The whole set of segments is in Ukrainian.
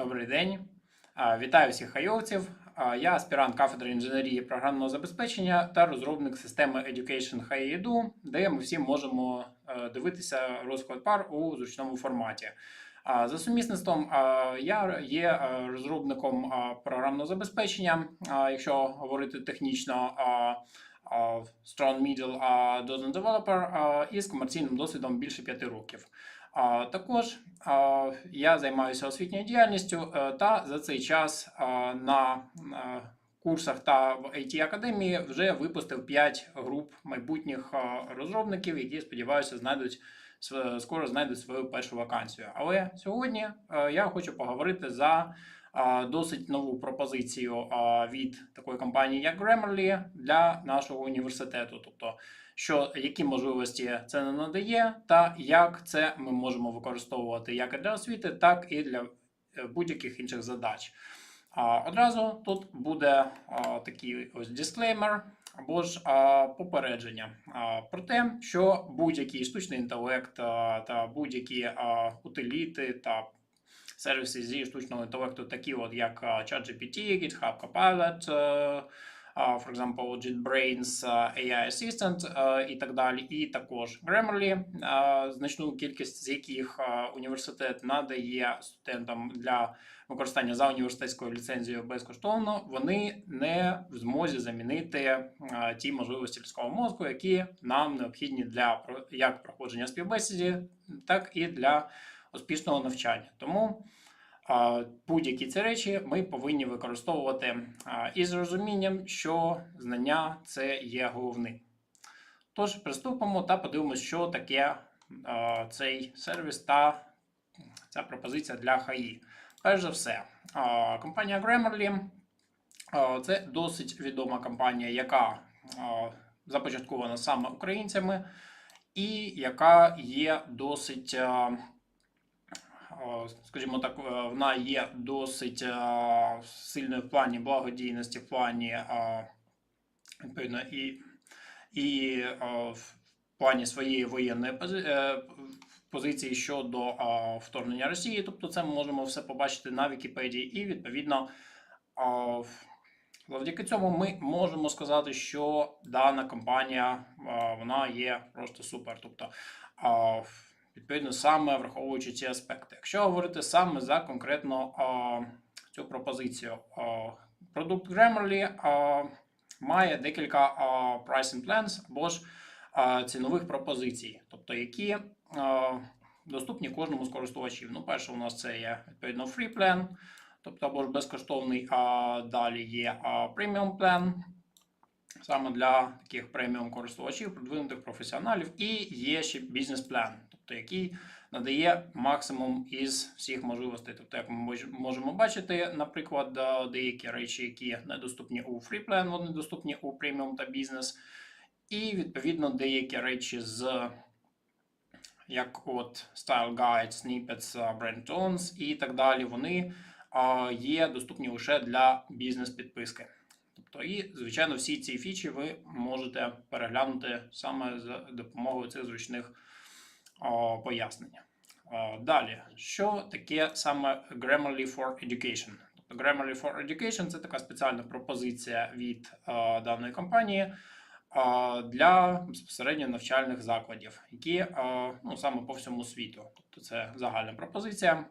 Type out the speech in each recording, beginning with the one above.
Добрий день. Вітаю всіх хайовців. Я аспірант кафедри інженерії програмного забезпечення та розробник системи Education High де ми всі можемо е, дивитися розклад пар у зручному форматі. За сумісництвом я є е, розробником програмного забезпечення, якщо говорити технічно. Strong Middle .NET Developer із комерційним досвідом більше 5 років. Також я займаюся освітньою діяльністю е, та за цей час на е, курсах та в it академії вже випустив 5 груп майбутніх розробників, які сподіваюся знайдуть скоро знайдуть свою першу вакансію. Але сьогодні е, я хочу поговорити за досить нову пропозицію від такої компанії, як Grammarly, для нашого університету. Тобто, що які можливості це не надає, та як це ми можемо використовувати як і для освіти, так і для е, будь-яких інших задач. Одразу тут буде такий ось дисклеймер або ж попередження про те, що будь-який штучний інтелект та будь-які утиліти та сервіси зі штучного інтелекту, такі от як ChatGPT, GitHub Copilot, е, for example, JetBrains, AI Assistant і так далі, і також Grammarly, значну кількість з яких університет надає студентам для використання за університетською ліцензією безкоштовно, вони не в змозі замінити ті можливості людського мозку, які нам необхідні для як проходження співбесіді, так і для успішного навчання. Тому будь-які ці речі ми повинні використовувати із розумінням, що знання це є головним. Тож приступимо та подивимося, що таке цей сервіс та ця пропозиція для ХАІ. Перш за все, компанія Grammarly це досить відома компанія, яка започаткована саме українцями, і яка є досить. А, Скажімо так, е, вона є досить сильною в плані благодійності, в плані відповідно і, і в плані своєї воєнної е, позиції щодо вторгнення Росії. Тобто, це ми можемо все побачити на Вікіпедії, і відповідно. Завдяки цьому ми можемо сказати, що дана компанія вона є просто супер. Тобто, відповідно, саме враховуючи ці аспекти. Якщо говорити саме за конкретно а, цю пропозицію, а, продукт Grammarly а, має декілька а, pricing plans або ж а, цінових пропозицій, тобто які а, доступні кожному з користувачів. Ну, перше, у нас це є відповідно free plan, тобто або ж безкоштовний, а далі є а, premium plan, саме для таких преміум користувачів, продвинутих професіоналів, і є ще бізнес-план, тобто який надає максимум із всіх можливостей. Тобто, як ми можемо бачити, наприклад, деякі речі, які недоступні у plan, вони доступні у преміум та бізнес. І відповідно деякі речі з як от Style Guide, Snippets, Brand Tones і так далі, вони є доступні лише для бізнес-підписки. Тобто, і, звичайно, всі ці фічі ви можете переглянути саме за допомогою цих зручних А, Далі, що таке саме Grammarly for Education? Тобто Grammarly for Education це така спеціальна пропозиція від даної компанії для безпосередньо навчальних закладів, які ну, саме по всьому світу. Тобто це загальна пропозиція,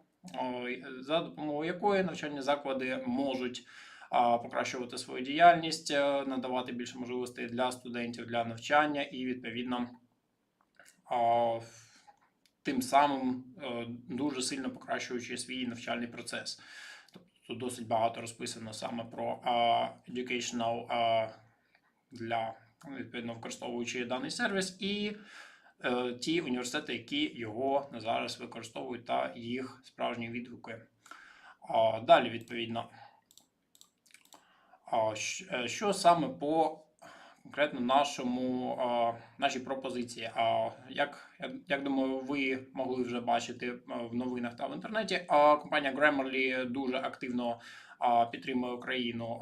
за допомогою якої навчальні заклади можуть покращувати свою діяльність, надавати більше можливостей для студентів для навчання і відповідно тим самим е, дуже сильно покращуючи свій навчальний процес. Тобто досить багато розписано саме про educational для відповідно використовуючи даний сервіс, і е, ті університети, які його зараз використовують, та їх справжні відгуки. Далі, відповідно, е, що саме по конкретно нашому, нашій пропозиції? А, як, як, думаю, ви могли вже бачити в новинах та в інтернеті, компанія Grammarly дуже активно підтримує Україну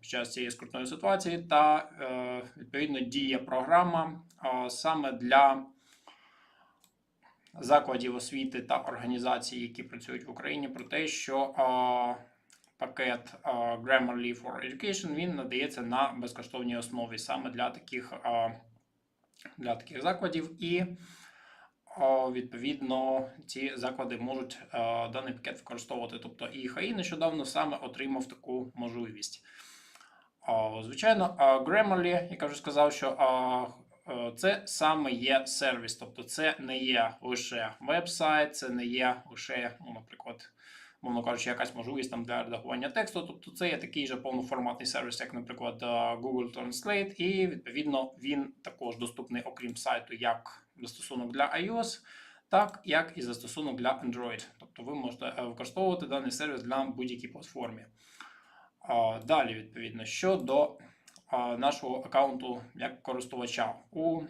під час цієї скрутної ситуації, та е, відповідно діє програма саме для закладів освіти та організацій, які працюють в Україні, про те, що а, пакет а, Grammarly for Education він надається на безкоштовній основі саме для таких, для таких закладів. І відповідно ці заклади можуть даний пакет використовувати. Тобто і ХАІ нещодавно саме отримав таку можливість. Звичайно, Grammarly, я вже сказав, що е, це саме є сервіс, тобто це не є лише веб-сайт, це не є лише, ну, наприклад, мовно кажучи, якась можливість там для редагування тексту. Тобто це є такий же повноформатний сервіс, як, наприклад, е, Google Translate, і відповідно він також доступний, окрім сайту, як застосунок для iOS, так як і застосунок для Android. Тобто ви можете е, використовувати даний сервіс для будь-якій платформі. Далі, відповідно, щодо нашого аккаунту як користувача у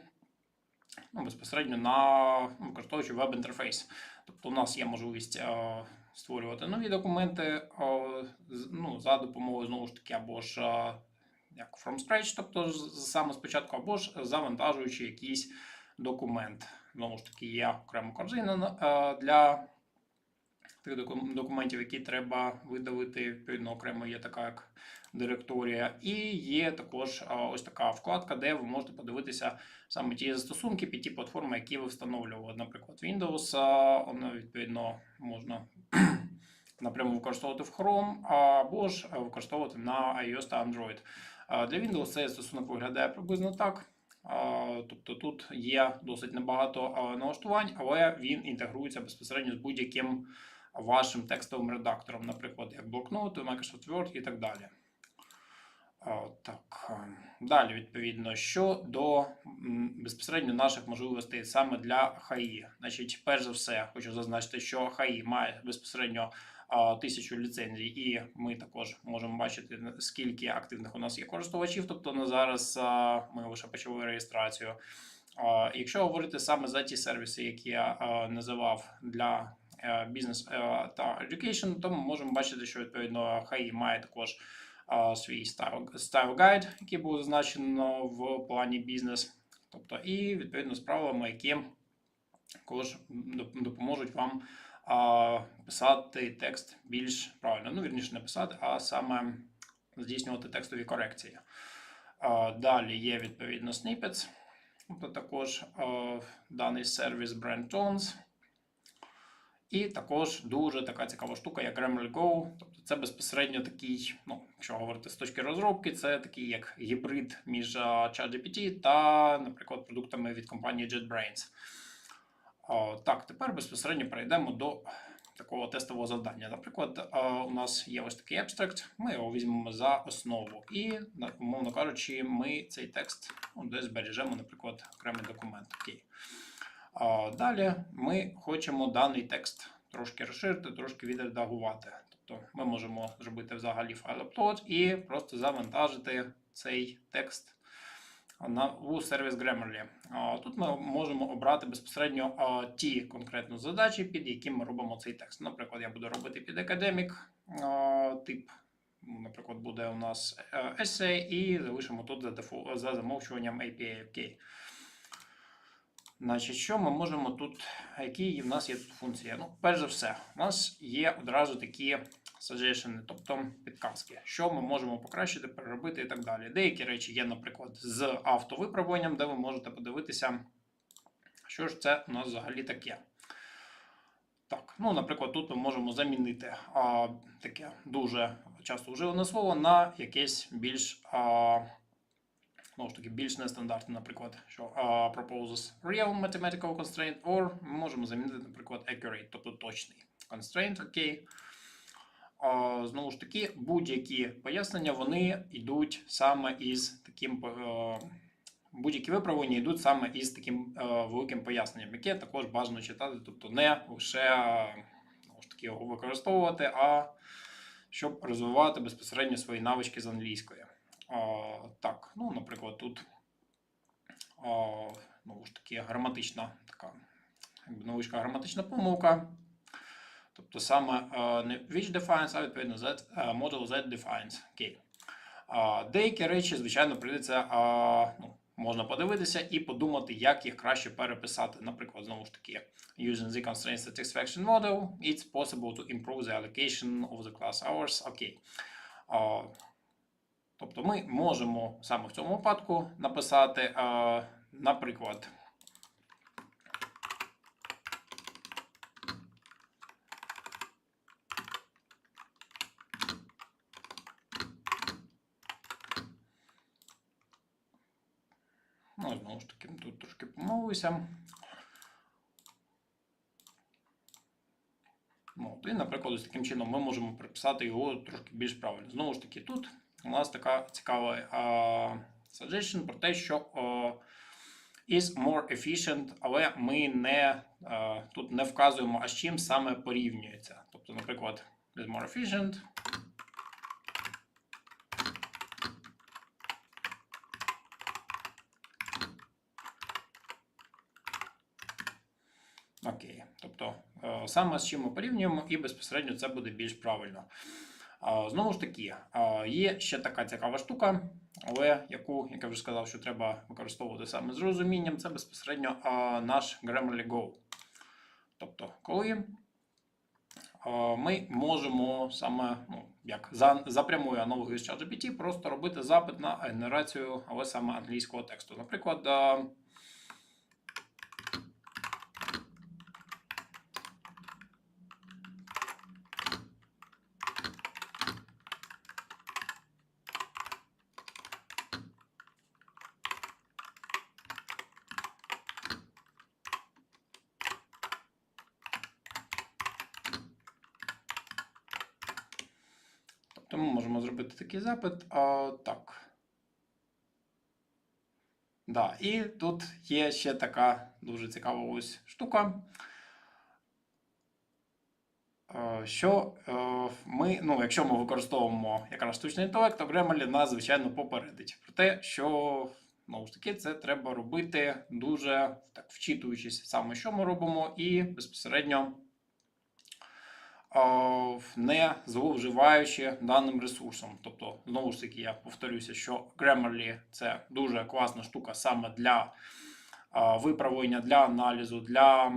ну, безпосередньо на використовуючи веб-інтерфейс. Тобто, у нас є можливість а, створювати нові документи ну, за допомогою знову ж таки, або ж як from scratch, тобто саме спочатку, або ж завантажуючи якийсь документ. Знову ж таки, є окрема корзина для тих документів, які треба видавити. відповідно, окремо є така як директорія. І є також ось така вкладка, де ви можете подивитися саме ті застосунки під ті платформи, які ви встановлювали. Наприклад, Windows, воно відповідно можна напряму використовувати в Chrome, або ж використовувати на iOS та Android. Для Windows цей застосунок виглядає приблизно так. Тобто тут є досить небагато налаштувань, але він інтегрується безпосередньо з будь-яким вашим текстовим редактором, наприклад, як блокноти, Microsoft Word і так далі. Так, далі, відповідно, щодо м, безпосередньо наших можливостей саме для ХАІ. Значить, перш за все, хочу зазначити, що ХАІ має безпосередньо тисячу ліцензій, і ми також можемо бачити, скільки активних у нас є користувачів. Тобто на зараз ми лише почали реєстрацію. Якщо говорити саме за ті сервіси, які я називав для е, бізнес е, та education, то ми можемо бачити, що відповідно ХАІ має також свій стайл гайд, який був зазначено в плані бізнес. Тобто, і відповідно з правилами, які також доп- допоможуть вам писати текст більш правильно. Ну, вірніше, не писати, а саме здійснювати текстові корекції. Далі є відповідно snippets. Тобто також даний сервіс Brand Tones. І також дуже така цікава штука, як Grammarly Go. Тобто це безпосередньо такий, ну, якщо говорити з точки розробки, це такий як гібрид між ChatGPT та, наприклад, продуктами від компанії JetBrains. О, так, тепер безпосередньо перейдемо до такого тестового завдання. Наприклад, у нас є ось такий абстракт, ми його візьмемо за основу. І, умовно кажучи, ми цей текст ну, десь збережемо, наприклад, окремий документ. Окей. А, Далі ми хочемо даний текст трошки розширити, трошки відредагувати. Тобто ми можемо зробити взагалі файл upload і просто завантажити цей текст на у сервіс Grammarly. Тут ми можемо обрати безпосередньо ті конкретно задачі, під які ми робимо цей текст. Наприклад, я буду робити під академік тип. Наприклад, буде у нас е, essay і залишимо тут за замовчуванням API. Значить, що ми можемо тут, які в нас є тут функції? Ну, перш за все, у нас є одразу такі suggestion, тобто підказки, що ми можемо покращити, переробити і так далі. Деякі речі є, наприклад, з автовиправленням, де ви можете подивитися, що ж це у нас взагалі таке. Так, ну, наприклад, тут ми можемо замінити а, таке дуже часто вживане слово на якесь більш. А, знову ж таки, більш нестандартне, наприклад, що uh, proposes real mathematical constraint, or ми можемо замінити, наприклад, accurate, тобто точний constraint, окей. Uh, знову ж таки, будь-які пояснення вони йдуть саме із таким. е, Будь-які виправлення йдуть саме із таким е, великим поясненням, яке також бажано читати, тобто не лише ж таки, його використовувати, а щоб розвивати безпосередньо свої навички з англійської. Так, ну, наприклад, тут знову ж таки граматична така невеличка граматична помилка. Тобто саме не which defines, а відповідно а, model that defines. Окей. Деякі речі, звичайно, прийдеться ну, можна подивитися і подумати, як їх краще переписати. Наприклад, знову ж таки, using the constraint satisfaction model, it's possible to improve the allocation of the class hours. Окей. Тобто ми можемо саме в цьому випадку написати, наприклад, Ну, знову ж таки, тут трошки помилився. Ну, і, наприклад, ось таким чином ми можемо приписати його трошки більш правильно. Знову ж таки, тут у нас така цікава suggestion про те, що is more efficient, але ми не, uh, тут не вказуємо, а з чим саме порівнюється. Тобто, наприклад, is more efficient. Окей. Тобто е, саме з чим ми порівнюємо, і безпосередньо це буде більш правильно. Знову ж таки, є ще така цікава штука, але яку, як я вже сказав, що треба використовувати саме з розумінням, це безпосередньо наш Grammarly Go. Тобто, коли ми можемо саме, ну, як за, за прямою аналогією з ChatGPT, просто робити запит на генерацію, але саме англійського тексту. Наприклад, можемо зробити такий запит. А, так. Да, і тут є ще така дуже цікава ось штука. е, Що е, ми, ну, якщо ми використовуємо якраз штучний інтелект, то Grammarly нас, звичайно, попередить про те, що знову ж таки це треба робити дуже так вчитуючись саме, що ми робимо, і безпосередньо не зловживаючи даним ресурсом. Тобто, знову ж таки, я повторюся, що Grammarly це дуже класна штука саме для виправлення, для аналізу, для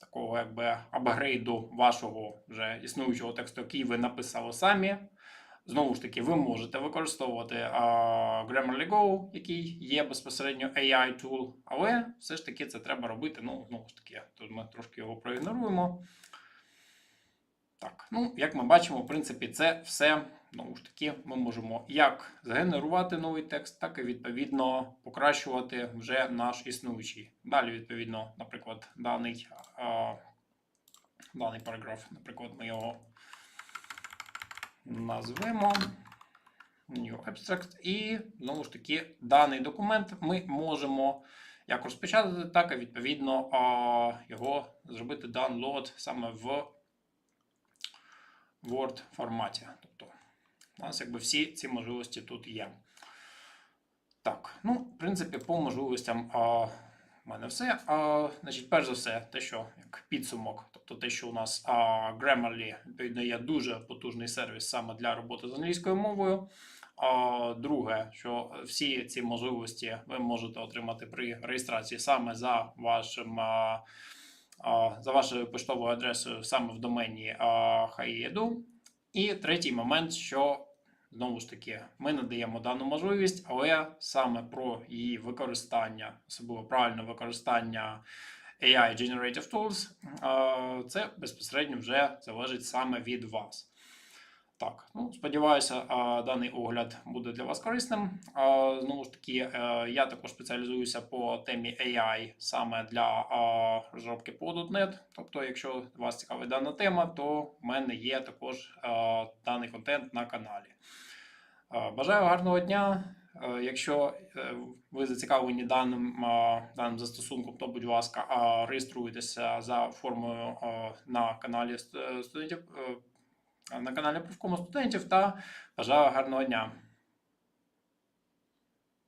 такого якби апгрейду вашого вже існуючого тексту, який ви написали самі. Знову ж таки, ви можете використовувати Grammarly Go, який є безпосередньо AI tool, але все ж таки це треба робити. Ну, знову ж таки, тут ми трошки його проігноруємо. Так, ну, як ми бачимо, в принципі, це все, знову ж таки, ми можемо як згенерувати новий текст, так і відповідно покращувати вже наш існуючий. Далі, відповідно, наприклад, даний, а, даний параграф, наприклад, ми його назвемо New Abstract. І, знову ж таки, даний документ ми можемо як розпечатати, так і відповідно його зробити download саме в Word форматі. Тобто, у нас якби всі ці можливості тут є. Так, ну, в принципі, по можливостям а, в мене все. А, значить, перш за все, те, що як підсумок, тобто те, що у нас а, Grammarly, відповідно, є дуже потужний сервіс саме для роботи з англійською мовою. А, друге, що всі ці можливості ви можете отримати при реєстрації саме за вашим. А, за вашою поштовою адресою саме в домені Haiеdu. І третій момент, що знову ж таки ми надаємо дану можливість, але саме про її використання, особливо правильне використання AI Generative Tools, це безпосередньо вже залежить саме від вас. Так, ну сподіваюся, даний огляд буде для вас корисним. Знову ж таки, е, я також спеціалізуюся по темі AI саме для розробки по .NET. Тобто, якщо вас цікавить дана тема, то в мене є також даний контент на каналі. Бажаю гарного дня. Е, Якщо е, ви зацікавлені даним даним застосунком, то будь ласка, реєструйтеся за формою на каналі студентів. На каналі Профкому студентів та бажаю гарного дня.